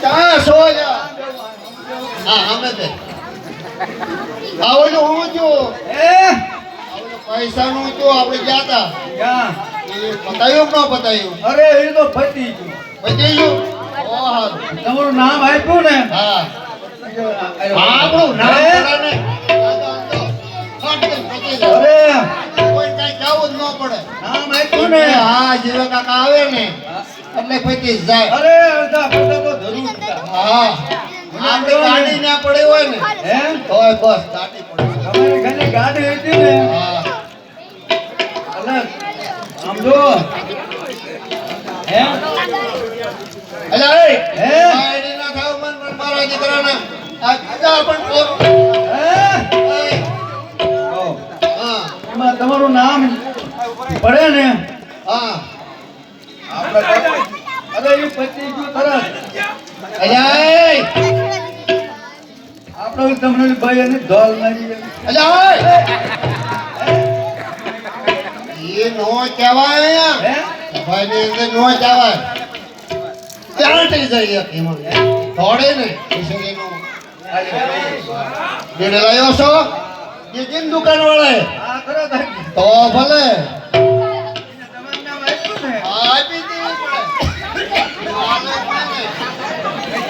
ક્યાં છો હા અમે તે આ હું છું. એ? આ ઓલું છું આપણે ગયા હતા ક્યાં? પતાયું ન પતાયું? અરે એ તો પતી ગયું પતી ગયું ઓ હારું. તમારું નામ આપ્યું ને? હા. અરે આપણું નામ ને. કહેવું જ ન પડે. નામ આપ્યું ને? હા જીવા કાકા આવે ને એટલે જ જાય. અરે હા. આપણી ગાડી ના પડે હોય ને. હે? તોય બસ પડે. ગાડી હતી ને. અલે આમ જો હે? અલા હે? ગાડી ના થાવ મન મન મારા દીકરાના. આ ખજા પણ કોક હે? એ, હા. એમાં તમારું નામ પડે ને? હા. આપણે અરે એ એ આપણે તમને ભાઈ એની ધોલ મારી એ એ નો કહેવાય ભાઈ ની અંદર નો કહેવાય. ત્યાં થઈ જાય એક ને. બેડે લાયો છો? એ કેમ દુકાન વાળા. તો ભલે. આપી પડે હાલે જ નહીં. આ જો કે આ માગે દઉં હે હાલો આયો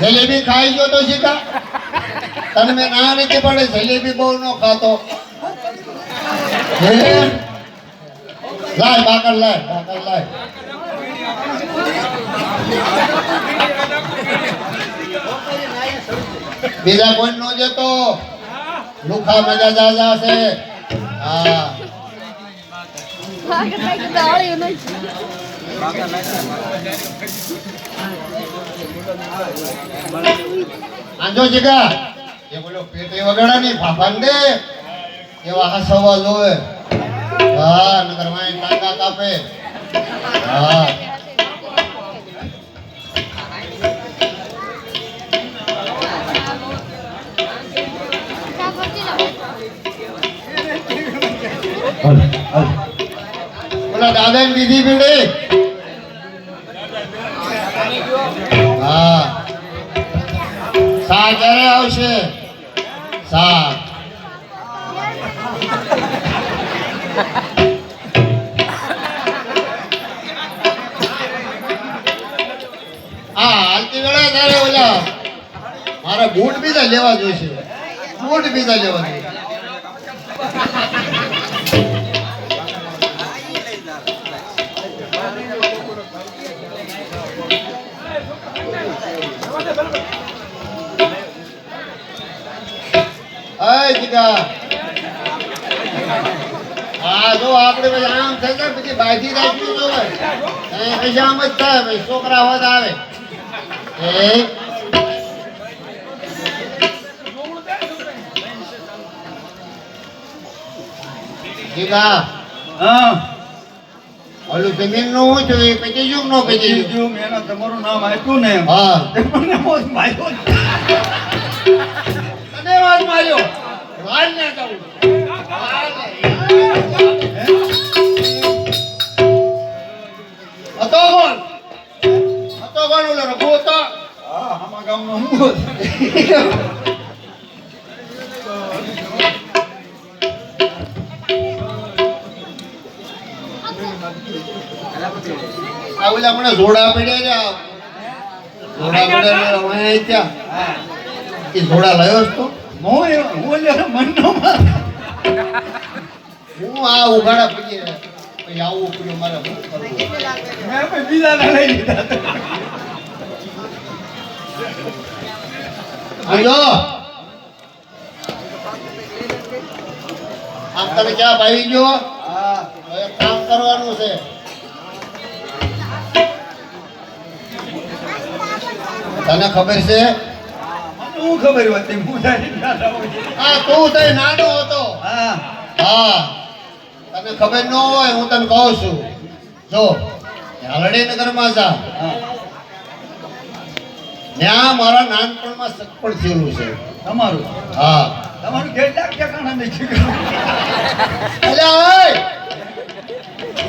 જલેબી ખાઈ ગયો તો સીધા તને મેં ના નથી પડે જલેબી બહુ ન ખાતો. લાય બાકર લાય બાકર લાય બીજા કોઈ નો જતો લુખા મજા જાજા છે હા આંજો જીગા એ બોલો પેટે વગાડા ની ફાફાન દે એવા હસવા જોવે. હા નગરમાં કાકા કાપે. હા. બોલા દાદા ને દીધી પીડી? હા. સા ક્યારે આવશે. સા હા હાલતી વેળા તારે ઓલા મારા બૂટ બીજા લેવા જોઈશે. બૂટ બીજા લેવા જોઈએ જો આપણે પછી આમ થઈ પછી બાજી રાખી તો પછી આમ જ થાય ભાઈ છોકરા હોત આવે. જીગા હા. ઓલું જમીનનું શું થયું? ગયું કે ન ગયું? બીજું એના તમારું નામ આપ્યું ને હા. મને મોજ માર્યો. તને વાત માર્યો? વાત ના કહું. ગામનો હું આ ઓલા મને જોડા પડ્યા જોડા પડ્યા હવે ત્યાં. એ જોડા લાવ્યો છો હું હું મનનો હું આ ઉઘાડા પડીએ પછી આવું પડ્યું મારે લઈ લીધા આજો આમ તમે ક્યાં ભાવી ગયો? હવે કામ કરવાનું છે. તને ખબર છે? મને ખબર હતી હું. આ તું તઈ નાનો હતો. હા. હા. તને ખબર ન હોય હું તને કહું છું. જો હરણીનગરમાં જા. હા. ત્યાં મારા નાનપણમાં સગપણ થયેલું છે. તમારું? હા. તમારું કેટલાક ઠેકાણા નથી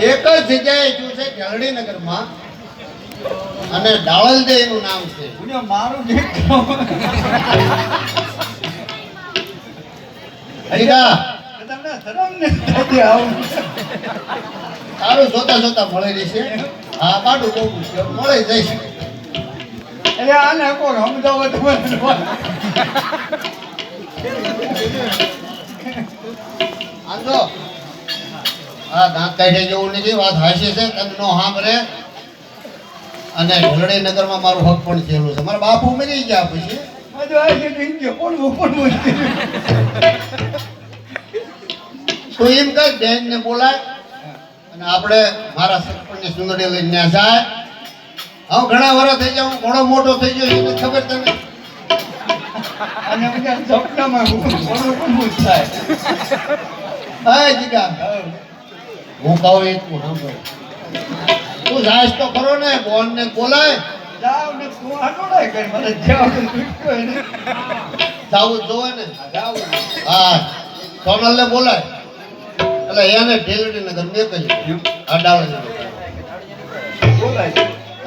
એક જ જગ્યાએ જો છે ગેલડીનગરમાં અને ડાળલદે એનું નામ છે. મારું તારું જોતા જોતા મળી જશે હા પાડું બહુ મુશ્કેલ. મળી જઈશ. એટલે આને કોણ સમજાવો આંધો હા દાંત કાઢે જેવું નથી વાત હાસી છે તને નો સાંભળે અને ઢોલડીનગરમાં મારું હક પણ થયેલું છે. મારા બાપુ મરી ગયા પછી. આ તું એમ કર બેન ને બોલાય. અને આપણે મારા સરપંચની સુંદરી લઈને જાય. હવે ઘણા વર્ષ થઈ ગયા હું ઘણો મોટો થઈ ગયો એને ખબર તને? અને બધા સ્વપ્નમાં હું પડવું જ થાય. હા જીગા. હું કહું એ તું સાંભળ. તું જાશ તો ખરો ને બોન ને બોલાય. જાવ ને તું આટોડાય કઈ મને જાવ તો એને. જાવું જોવે ને. જાવ હા. સોનલ ને બોલાય. એટલે એને ઢેલડી નગર મેં કહ્યું. અડાવડે બોલાય.